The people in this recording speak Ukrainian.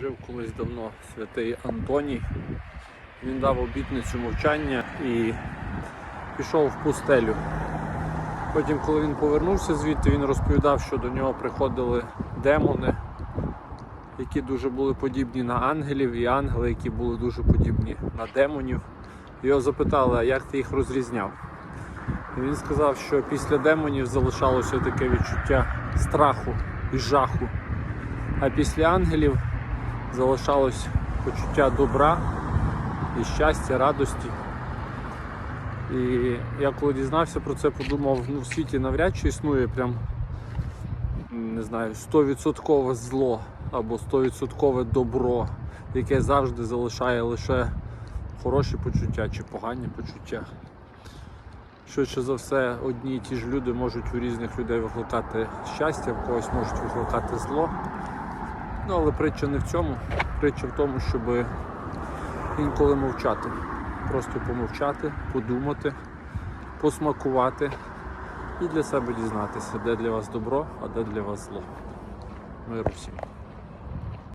Жив колись давно святий Антоній. Він дав обітницю мовчання і пішов в пустелю. Потім, коли він повернувся звідти, він розповідав, що до нього приходили демони, які дуже були подібні на ангелів, і ангели, які були дуже подібні на демонів. Його запитали, як ти їх розрізняв? І він сказав, що після демонів залишалося таке відчуття страху і жаху. А після ангелів залишалось почуття добра і щастя, радості. І я коли дізнався про це, подумав, ну в світі навряд чи існує прям не знаю, 100% зло або 100% добро, яке завжди залишає лише хороші почуття чи погані почуття. Швидше за все, одні і ті ж люди можуть у різних людей викликати щастя, в когось можуть викликати зло. Ну, але притча не в цьому. Притча в тому, щоб інколи мовчати. Просто помовчати, подумати, посмакувати і для себе дізнатися, де для вас добро, а де для вас зло. Миру всім.